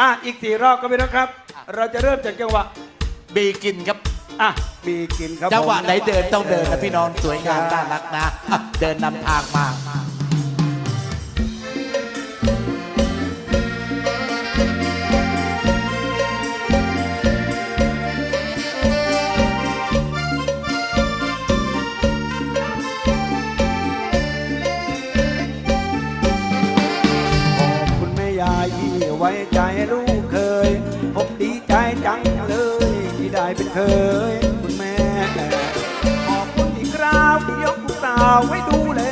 อะอีกสี่รอบก็ไม่ต้องครับ เราจะเริ่มจากจังหวะบีกินครับ อะบีกินครับจังหวะผม ไหนเดินต้องเดินนะพี่น้องสวยงามน่ารักนะอะเดินนำทางมา ไว้ใจลูกเคย ผมดีใจจังเลย ที่ได้เป็นเคย คุณแม่ขอบคุณอีกคราวที่ยกลูกสาวไว้ดูแล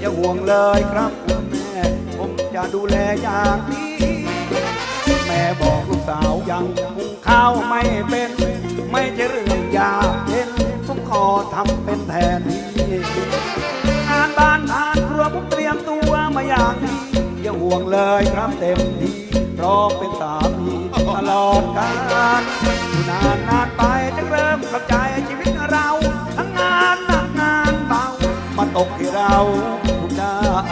อย่าห่วงเลยครับคุณแม่ ผมจะดูแลอย่างดีแม่บอกลูกสาวยังหุงข้าวไม่เป็น ไม่ใช่เรื่องยากเย็นผมขอทำเป็นแทนที่งานบ้านงานครัวผมเตรียมตัวมาอย่างดีอย่าห่วงเลยครับเต็มที่ ร้อมเป็นสามีตลอดกาลอยู่นานนานไปจะเริ่มเข้าใจชีวิตเรา ทั้งงานหนักงานเบามาตกที่เราทุกด้าน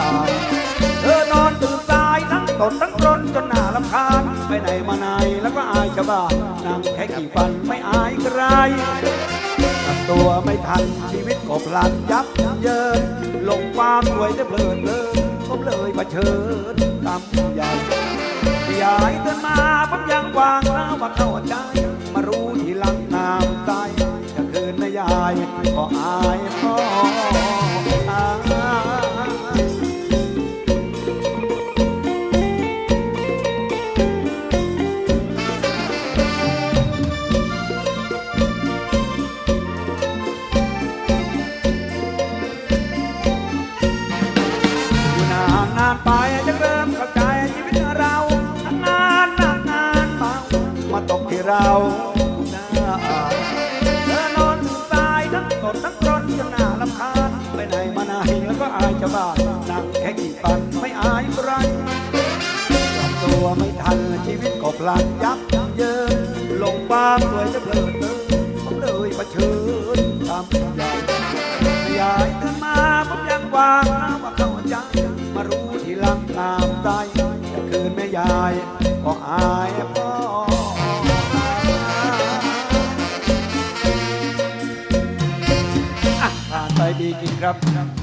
เธอนอนตื่นสายทั้งตดทั้งรนจนหน้าลำคาญไปไหนมาไหนแล้วก็อายชาวบ้านนั่งแค่กี่ฟันไม่อายใครทำตัวไม่ทันชีวิตก็พลันยับเยินลงความสวยจะเพลินเพลินผมเลยมาเชิญตามใหญ่ ยายเดินมาผมยังวางแล้วว่าเข้าใจมารู้ทีหลังน้ำใจจะคืนนะยายขออายพ่อ เราหน้าเธอนอนตายทั้งตดทั้งกรนจนหน้าลำคาญไปไหนมาไหนแล้วก็อายชาวบ้านนั่งแค่กี่ปันไม่อายใครปรับตัวไม่ทันชีวิตก็พลันยับเยินลงบ้านสวยจะเพลิดเพลินผมเลยมาเชิญตามใหญ่ยายตื่นมาผมยังวางนะว่าเข้าใจมารู้ทีหลังน้ำใจจะคืนแม่ยายก็อาย ผ่านไปดีกินครับ